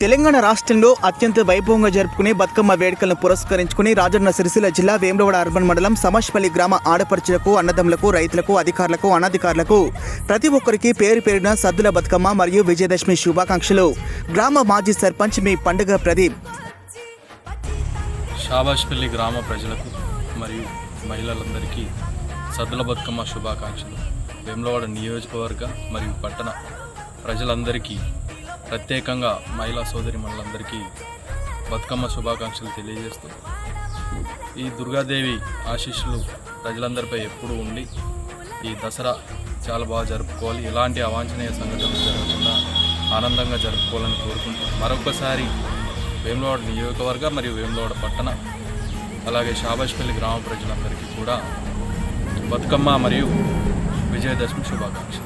తెలంగాణ రాష్ట్రంలో అత్యంత వైభవంగా జరుపుకునే బతుకమ్మ వేడుకలను పురస్కరించుకుని రాజన్న సిరిసిల్ల జిల్లా వేములవాడ అర్బన్ మండలం సమాష్పల్లి గ్రామ ఆడపడుచులకు అన్నదమ్ములకు రైతులకు అధికారులకు అనధికారులకు ప్రతి ఒక్కరికి పేరు పేరున సద్దుల బతుకమ్మ మరియు విజయదశమి శుభాకాంక్షలు. గ్రామ మాజీ సర్పంచ్ మీ పండుగ ప్రదీప్. షాబాష్పల్లి గ్రామ ప్రజలకు మరియు మహిళలందరికీ సద్దుల బతుకమ్మ శుభాకాంక్షలు. వేములవాడ నియోజకవర్గ మరియు పట్టణ ప్రజలందరికీ ప్రత్యేకంగా మహిళా సోదరి మనులందరికీ బతుకమ్మ శుభాకాంక్షలు తెలియజేస్తూ ఈ దుర్గాదేవి ఆశీస్సులు ప్రజలందరిపై ఎప్పుడూ ఉండి ఈ దసరా చాలా బాగా జరుపుకోవాలి. ఎలాంటి అవాంఛనీయ సంఘటనలు జరగకుండా ఆనందంగా జరుపుకోవాలని కోరుకుంటూ మరొకసారి వేములవాడ నియోజకవర్గ మరియు వేములవాడ పట్టణ అలాగే షాబాష్పల్లి గ్రామ ప్రజలందరికీ కూడా బతుకమ్మ మరియు విజయదశమి శుభాకాంక్షలు.